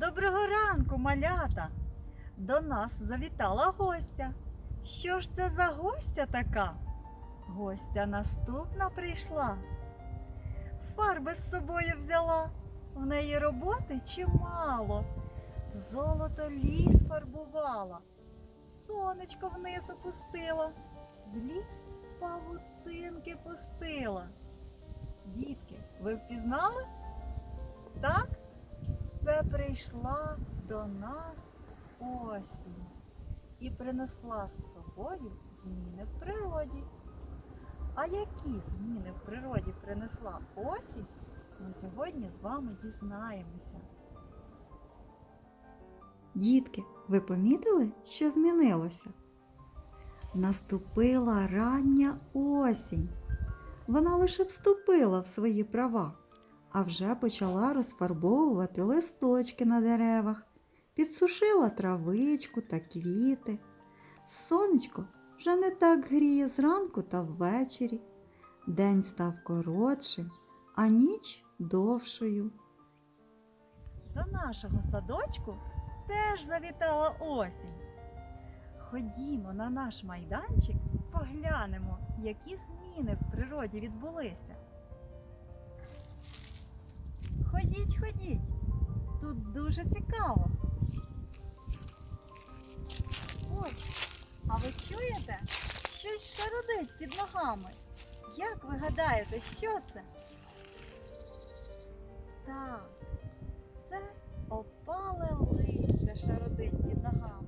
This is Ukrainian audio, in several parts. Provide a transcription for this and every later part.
Доброго ранку, малята! До нас завітала гостя. Що ж це за гостя така? Гостя наступна прийшла. Фарби з собою взяла. В неї роботи чимало. Золото ліс фарбувала, сонечко вниз опустила, в ліс павутинки пустила. Дітки, ви впізнали? Так? Прийшла до нас осінь і принесла з собою зміни в природі. А які зміни в природі принесла осінь, ми сьогодні з вами дізнаємося. Дітки, ви помітили, що змінилося? Наступила рання осінь. Вона лише вступила в свої права а вже почала розфарбовувати листочки на деревах, підсушила травичку та квіти. Сонечко вже не так гріє зранку та ввечері. День став коротшим, а ніч довшою. До нашого садочку теж завітала осінь. Ходімо на наш майданчик, поглянемо, які зміни в природі відбулися. Ходіть, ходіть. Тут дуже цікаво. Ой, а ви чуєте? Щось шародить під ногами. Як ви гадаєте, що це? Так, це опале листя шародить під ногами.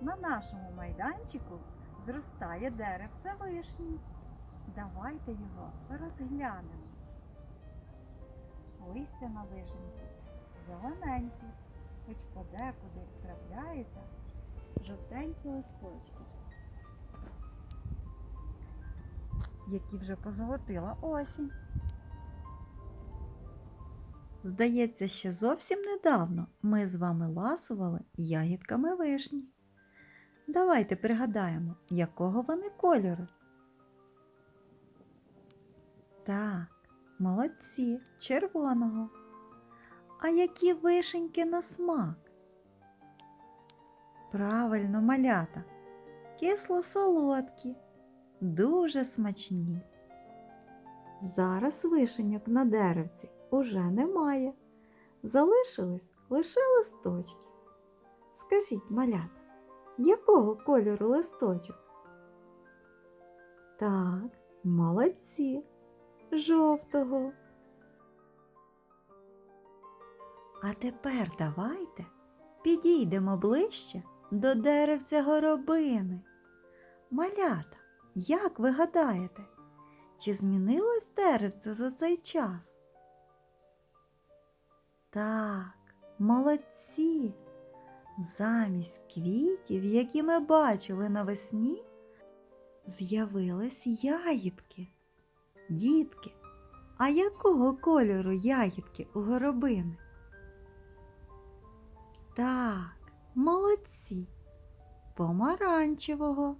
На нашому майданчику зростає деревце вишні. Давайте його розглянемо. Листя на вишенці зелененькі, хоч подекуди трапляються жовтенькі листочки, які вже позолотила осінь. Здається, що зовсім недавно ми з вами ласували ягідками вишні. Давайте пригадаємо, якого вони кольору. Так, Молодці, червоного. А які вишеньки на смак? Правильно, малята, кисло-солодкі, дуже смачні. Зараз вишеньок на деревці уже немає. Залишились лише листочки. Скажіть, малята, якого кольору листочок? Так, молодці жовтого. А тепер давайте підійдемо ближче до деревця горобини. Малята, як ви гадаєте, чи змінилось деревце за цей час? Так, молодці. Замість квітів, які ми бачили навесні, з'явились ягідки. Дітки, а якого кольору ягідки у горобини? Так, молодці, помаранчевого.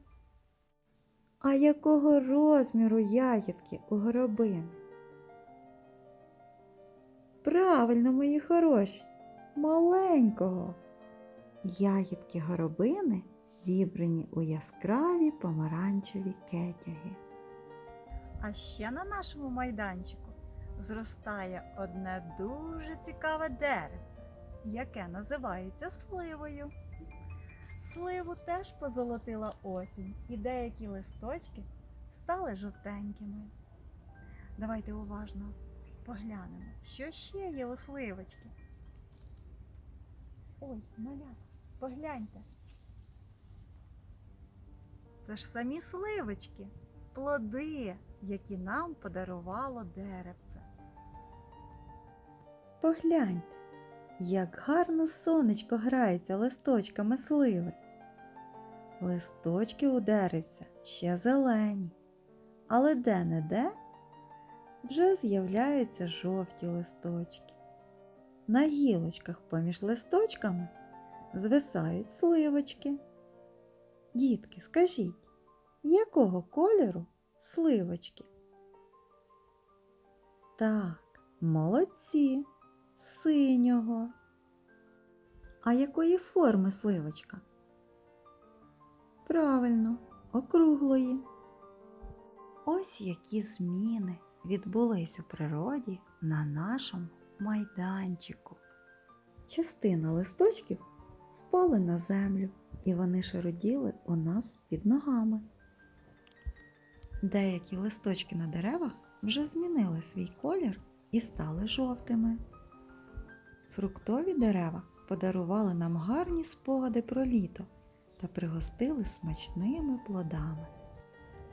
А якого розміру ягідки у горобини? Правильно, мої хороші, маленького. Ягідки горобини зібрані у яскраві помаранчеві кетяги. А ще на нашому майданчику зростає одне дуже цікаве деревце, яке називається сливою. Сливу теж позолотила осінь, і деякі листочки стали жовтенькими. Давайте уважно поглянемо, що ще є у сливочки. Ой, малят, погляньте. Це ж самі сливочки, плоди, які нам подарувало деревце. Погляньте, як гарно сонечко грається листочками сливи. Листочки у деревця ще зелені, але де-не-де вже з'являються жовті листочки. На гілочках поміж листочками звисають сливочки. Дітки, скажіть, якого кольору сливочки? Так, молодці, синього. А якої форми сливочка? Правильно, округлої. Ось які зміни відбулись у природі на нашому майданчику. Частина листочків впали на землю, і вони шароділи у нас під ногами. Деякі листочки на деревах вже змінили свій колір і стали жовтими. Фруктові дерева подарували нам гарні спогади про літо та пригостили смачними плодами.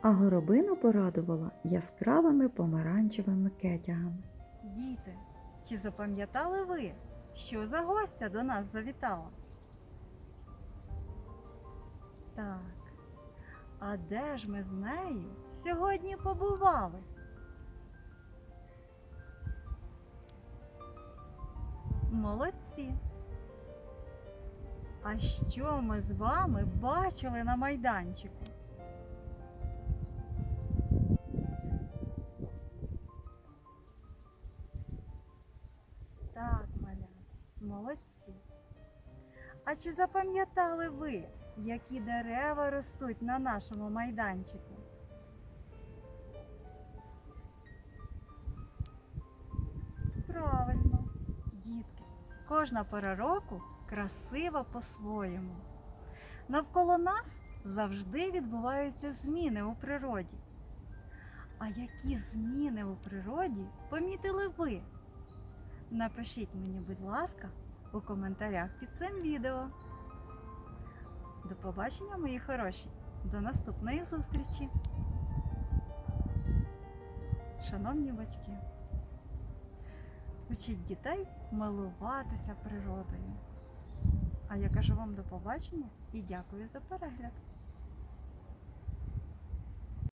А горобина порадувала яскравими помаранчевими кетягами. Діти, чи запам'ятали ви, що за гостя до нас завітала? Так. А де ж ми з нею сьогодні побували? Молодці. А що ми з вами бачили на майданчику? Так, малята, молодці. А чи запам'ятали ви, які дерева ростуть на нашому майданчику? Правильно, дітки, кожна пора року красива по-своєму. Навколо нас завжди відбуваються зміни у природі. А які зміни у природі помітили ви? Напишіть мені, будь ласка, у коментарях під цим відео. До побачення, мої хороші! До наступної зустрічі! Шановні батьки, учіть дітей милуватися природою. А я кажу вам до побачення і дякую за перегляд.